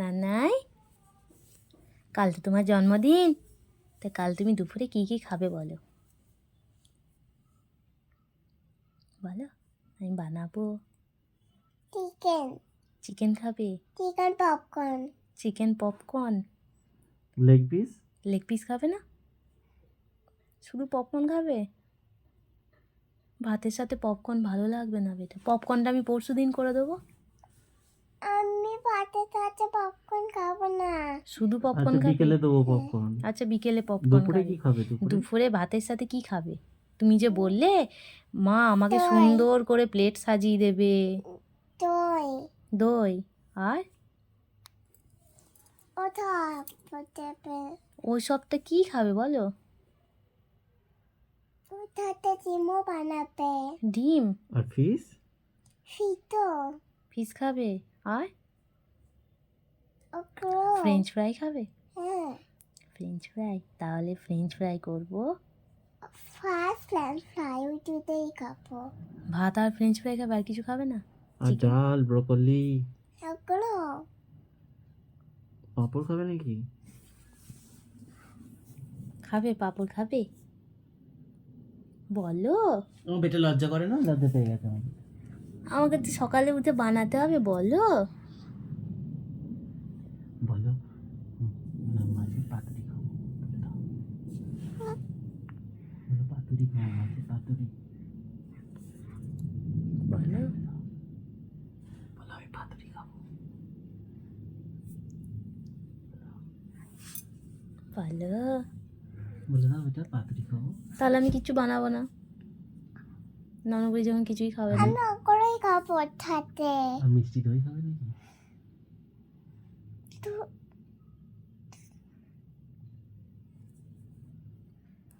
না নাই কাল তো তোমার জন্মদিন তা কাল তুমি দুপুরে কি কি খাবে বলো? বলো আমি বানাবো। চিকেন চিকেন খাবে? Chicken popcorn chicken popcorn leg piece leg piece খাবে না? শুধু পপকর্ন খাবে? ভাতের সাথে পপকর্ন ভালো লাগবে না বেটা। পপকর্নটা আমি পরশু দিন করে দেবো। ভাতের সাথে পপকর্ন খাব না। শুধু আচ্ছা পপকর্ন খাবে? বিকেলে দেবো পপকর্ন আচ্ছা বিকেলে পপকর্ন দুপুরে খাবে কি খাবে। দুপুরে? ভাতের সাথে কি খাবে? তুমি যে বললে মা আমাকে সুন্দর করে প্লেট সাজিয়ে দেবে। দই। দই? আর? ওই সবটা কি খাবে বলো? ডিমও বানাবে। ডিম? আর ফিস ফিতো ফিস খাবে? আর? ফ্রেঞ্চ ফ্রাই খাবে? হ্যাঁ ফ্রেঞ্চ ফ্রাই তাহলে ফ্রেঞ্চ ফ্রাই করব। ফার্স্ট ফ্রেঞ্চ ফ্রাই ওই দুটোই খাব। ভাত আর ফ্রেঞ্চ ফ্রাই খাবে আর কিছু খাবে না? আর ডাল ব্রোকলি। ওগুলো পাঁপড় খাবে নাকি? খাবে পাঁপড় খাবে? বলো। ও বেটে লজ্জা করে না? লজ্জা পেয়ে গেছে আমাকে তো সকালে উঠে বানাতে হবে বলো হুম, না, মাছের পাতুরি খাব বলে দাও পাতুরি বলো বলো আমি পাতুরি খাব বলো বলে দাও বেটা পাতুরি খাব তাহলে আমি কিছু বানাবো না ননবুড়ি যখন কিছুই খাবে না আমি ওগুলোই খাব আর মিষ্টি দই খাবে নাকি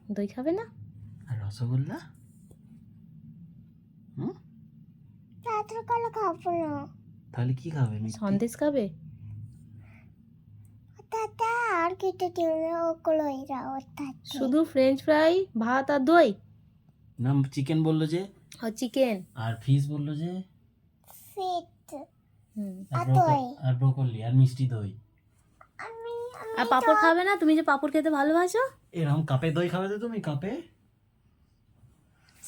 দই খাবে না রসগোল্লা? হুম? রাত্রে করে খাব না। তাহলে কি খাবে সন্দেশ খাবে? আর কিছু দিও না শুধু ফ্রেঞ্চ ফ্রাই ভাত আর দই? না চিকেন বলল যে? আর চিকেন আর ফিশ বলল যে? ফিট আর আর দই। আর ব্রোকলি আর মিষ্টি দই। আর পাঁপড় খাবে না? তুমি যে পাঁপড় খেতে ভালোবাসো? এরকম কাপে দই খাবে তো তুমি কাপে?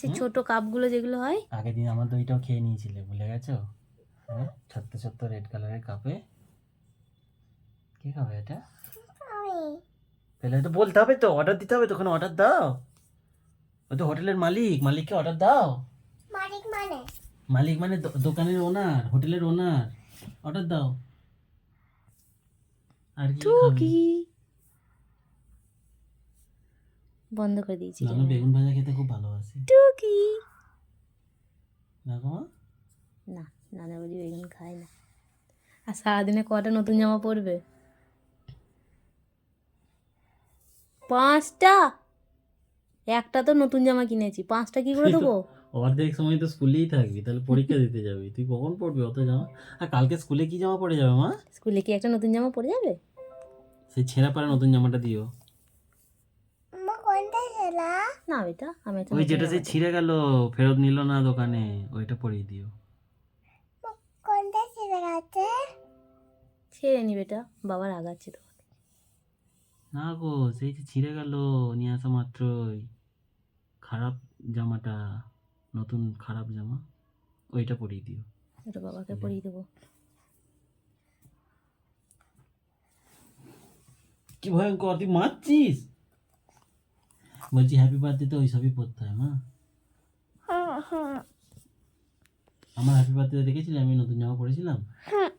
সে ছোট কাপগুলো যেগুলো হয়। আগের দিন আমার দইটাও খেয়ে নিয়েছিলে ভুলে গেছো? হ্যাঁ ছোট্ট ছোট্ট রেড কালারের কাপে। কে খাবে এটা? তাহলে তো বলতে হবে তো অর্ডার দিতে হবে তখন অর্ডার দাও। ও তো হোটেলের মালিক মালিককে অর্ডার দাও। মালিক মানে? মালিক মানে দোকানের ওনার হোটেলের ওনার অর্ডার দাও। আর কি খাবে? টুকি বন্ধ করে দিয়েছি নানু বেগুন ভাজা খেতে খুব ভালোবাসে। টুকি। না? না নানা বলি বেগুন খায় না। আর সারাদিনে কটা নতুন জামা পরবে? পাঁচটা? একটা তো নতুন জামা কিনেছি। পাঁচটা কি করে দেবো অর্ধেক সময় তো স্কুলেই থাকবি তাহলে পরীক্ষা দিতে যাবি। তুই কখন পড়বি অত জামা? আর কালকে স্কুলে কি জামা পরে যাবে মা? স্কুলে কি একটা নতুন জামা পরে যাবে? সেই ছেঁড়া পাড়া নতুন জামাটা দিও। না বেটা আমি একটা ওই যেটা সেই ছিঁড়ে গেল ফেরত নিল না দোকানে ওইটা পরিয়ে দিও। কোনটা ছেলে গেছে? ছেড়ে নি বেটা বাবার আগাচ্ছে তো। না গো সেই যে ছিঁড়ে গেল নিয়ে আসা মাত্রই। খারাপ জামাটা নতুন খারাপ জামা ওইটা পরিয়ে দিও। ওটা বাবাকে পরিয়ে দেবো। কি ভয়ঙ্কর তুই মারছিস? বলছি হ্যাপি বার্থডে তো ওইসবই পড়তে হয় মা। হ্যাঁ হ্যাঁ। আমার হ্যাপি বার্থডে দেখেছিলে? আমি নতুন জামা পরেছিলাম হ্যাঁ।